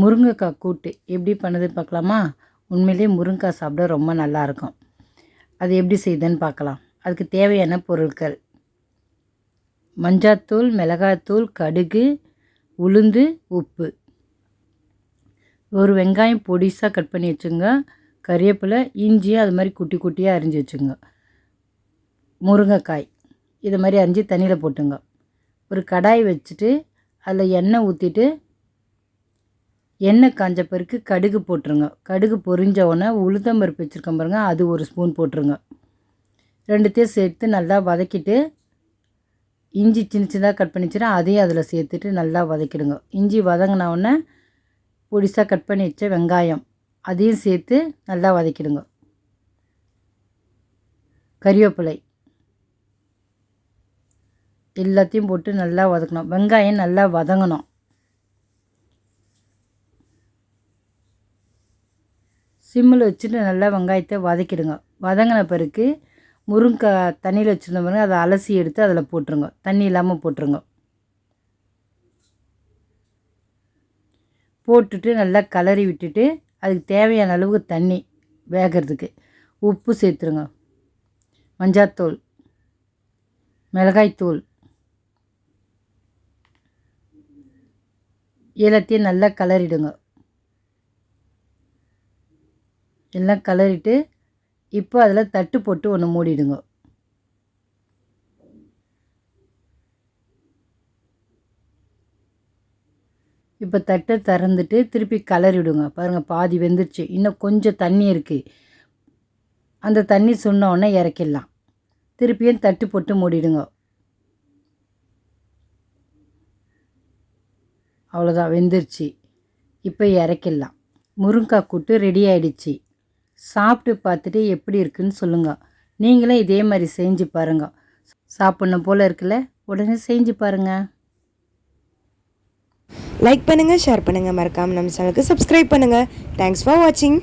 முருங்கைக்காய் கூட்டு. எப்படி பண்ணுது பார்க்கலாமா? உண்மையிலேயே முருங்கைக்காய் சாப்பிட ரொம்ப நல்லாயிருக்கும். அது எப்படி செய்யுதுன்னு பார்க்கலாம். அதுக்கு தேவையான பொருட்கள். மஞ்சாத்தூள் மிளகாத்தூள் கடுகு உளுந்து உப்பு. ஒரு வெங்காயம் பொடிசாக கட் பண்ணி வச்சுங்க. கறிவேப்பிலை இஞ்சி அது மாதிரி குட்டி குட்டியாக அரிஞ்சு வச்சுங்க. முருங்கைக்காய். இது மாதிரி அரிஞ்சு தண்ணியில் போட்டுங்க. ஒரு கடாய் வச்சுட்டு அதில் எண்ணெய் ஊற்றிட்டு எண்ணெய் காஞ்ச பிறகு கடுகு போட்டுருங்க. கடுகு பொரிஞ்ச உடனே உளுத்தம் பருப்பு வச்சுருக்கோம் பாருங்க அது ஒரு ஸ்பூன் போட்டுருங்க. ரெண்டுத்தையும் சேர்த்து நல்லா வதக்கிட்டு இஞ்சி சின்ன சின்னதாக கட் பண்ணி அதையும் அதில் சேர்த்துட்டு நல்லா வதக்கிடுங்க. இஞ்சி வதங்கினவுடனே பொடிசாக கட் பண்ணி வச்ச வெங்காயம் அதையும் சேர்த்து நல்லா வதக்கிடுங்க. கறிவேப்பிலை எல்லாத்தையும் போட்டு நல்லா வதக்கணும். வெங்காயம் நல்லா வதங்கணும். சிம்மில் வச்சுட்டு நல்லா வெங்காயத்தை வதக்கிடுங்க. வதங்கின பிறகு முருங்கைக்காய் தண்ணியில் வச்சுருந்த பிறகு அதை அலசி எடுத்து அதில் போட்டுருங்க. தண்ணி இல்லாமல் போட்டுருங்க. போட்டுட்டு நல்லா கலரி விட்டுட்டு அதுக்கு தேவையான அளவுக்கு தண்ணி வேகிறதுக்கு. உப்பு சேர்த்துருங்க. மஞ்சாத்தூள் மிளகாய்த்தூள் எல்லாத்தையும் நல்லா கலரிடுங்க. எல்லாம் கலரிட்டு இப்போ அதில் தட்டு போட்டு ஒன்று மூடிடுங்க. இப்போ தட்டை திறந்துட்டு திருப்பி கலரிடுங்க பாருங்கள் பாதி வெந்துருச்சு. இன்னும் கொஞ்சம் தண்ணி இருக்குது அந்த தண்ணி சொன்னோடனே இறக்கிடலாம். திருப்பியும் தட்டு போட்டு மூடிடுங்க. அவ்வளோதான் வெந்துருச்சு. இப்போ இறக்கிடலாம். முருங்காய் கூட்டு ரெடி ஆகிடுச்சு சாப்பிட்டு பார்த்துட்டு எப்படி இருக்குன்னு சொல்லுங்கள் நீங்களும் இதே மாதிரி செஞ்சு பாருங்கள் சாப்பிட்ணும் போல் இருக்குல்ல? உடனே செஞ்சு பாருங்கள் லைக் பண்ணுங்கள் ஷேர் பண்ணுங்கள் மறக்காமல் நம்ம சேனலுக்கு சப்ஸ்கிரைப் பண்ணுங்கள் தேங்க்ஸ் ஃபார் வாட்சிங்